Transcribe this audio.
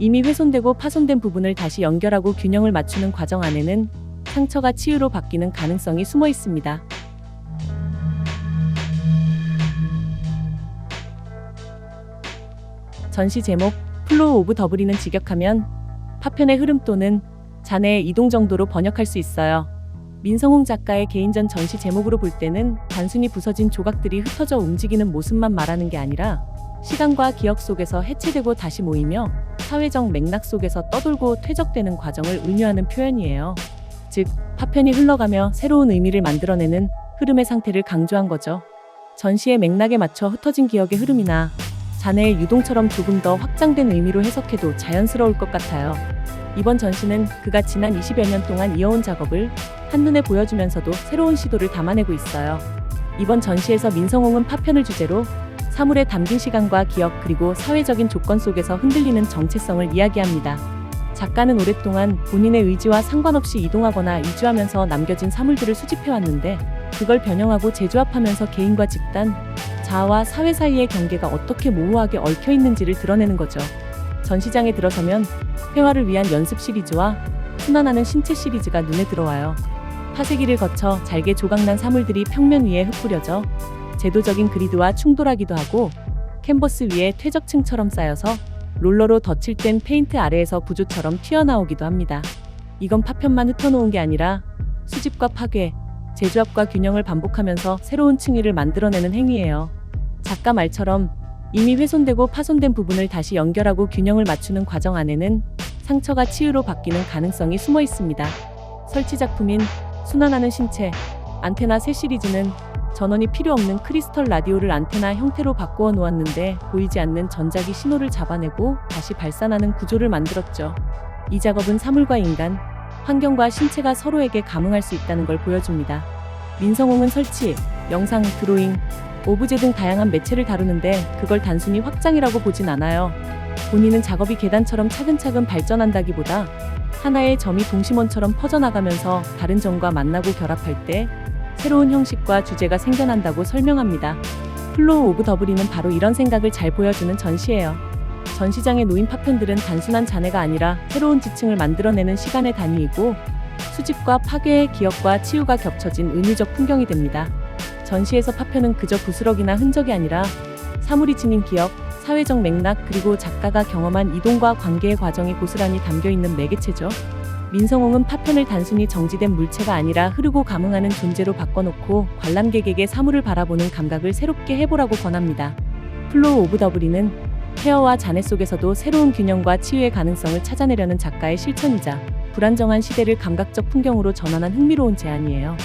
이미 훼손되고 파손된 부분을 다시 연결하고 균형을 맞추는 과정 안에는 상처가 치유로 바뀌는 가능성이 숨어 있습니다. 전시 제목 플로우 오브 더블이는 직역하면 파편의 흐름 또는 잔해의 이동 정도로 번역할 수 있어요. 민성홍 작가의 개인전 전시 제목으로 볼 때는 단순히 부서진 조각들이 흩어져 움직이는 모습만 말하는 게 아니라 시간과 기억 속에서 해체되고 다시 모이며 사회적 맥락 속에서 떠돌고 퇴적되는 과정을 의미하는 표현이에요. 즉, 파편이 흘러가며 새로운 의미를 만들어내는 흐름의 상태를 강조한 거죠. 전시의 맥락에 맞춰 흩어진 기억의 흐름이나 잔해의 유동처럼 조금 더 확장된 의미로 해석해도 자연스러울 것 같아요. 이번 전시는 그가 지난 20여 년 동안 이어온 작업을 한눈에 보여주면서도 새로운 시도를 담아내고 있어요. 이번 전시에서 민성홍은 파편을 주제로 사물에 담긴 시간과 기억 그리고 사회적인 조건 속에서 흔들리는 정체성을 이야기합니다. 작가는 오랫동안 본인의 의지와 상관없이 이동하거나 이주하면서 남겨진 사물들을 수집해왔는데 그걸 변형하고 재조합하면서 개인과 집단, 자아와 사회 사이의 경계가 어떻게 모호하게 얽혀 있는지를 드러내는 거죠. 전시장에 들어서면 회화를 위한 연습 시리즈와 순환하는 신체 시리즈가 눈에 들어와요. 파쇄기를 거쳐 잘게 조각난 사물들이 평면 위에 흩뿌려져 제도적인 그리드와 충돌하기도 하고 캔버스 위에 퇴적층처럼 쌓여서 롤러로 덧칠된 페인트 아래에서 부조처럼 튀어나오기도 합니다. 이건 파편만 흩어놓은 게 아니라 수집과 파괴, 재조합과 균형을 반복하면서 새로운 층위를 만들어내는 행위예요. 작가 말처럼 이미 훼손되고 파손된 부분을 다시 연결하고 균형을 맞추는 과정 안에는 상처가 치유로 바뀌는 가능성이 숨어 있습니다. 설치 작품인 순환하는 신체, 안테나 새 시리즈는 전원이 필요 없는 크리스털 라디오를 안테나 형태로 바꾸어 놓았는데 보이지 않는 전자기 신호를 잡아내고 다시 발산하는 구조를 만들었죠. 이 작업은 사물과 인간, 환경과 신체가 서로에게 감응할 수 있다는 걸 보여줍니다. 민성홍은 설치, 영상, 드로잉, 오브제 등 다양한 매체를 다루는데 그걸 단순히 확장이라고 보진 않아요. 본인은 작업이 계단처럼 차근차근 발전한다기보다 하나의 점이 동심원처럼 퍼져나가면서 다른 점과 만나고 결합할 때 새로운 형식과 주제가 생겨난다고 설명합니다. 플로우 오브 더블이는 바로 이런 생각을 잘 보여주는 전시예요. 전시장에 놓인 파편들은 단순한 잔해가 아니라 새로운 지층을 만들어내는 시간의 단위이고 수집과 파괴의 기억과 치유가 겹쳐진 은유적 풍경이 됩니다. 전시에서 파편은 그저 부스럭이나 흔적이 아니라 사물이 지닌 기억, 사회적 맥락 그리고 작가가 경험한 이동과 관계의 과정이 고스란히 담겨 있는 매개체죠. 민성홍은 파편을 단순히 정지된 물체가 아니라 흐르고 감응하는 존재로 바꿔놓고 관람객에게 사물을 바라보는 감각을 새롭게 해보라고 권합니다. 플로우 오브 더블이는 헤어와 잔해 속에서도 새로운 균형과 치유의 가능성을 찾아내려는 작가의 실천이자 불안정한 시대를 감각적 풍경으로 전환한 흥미로운 제안이에요.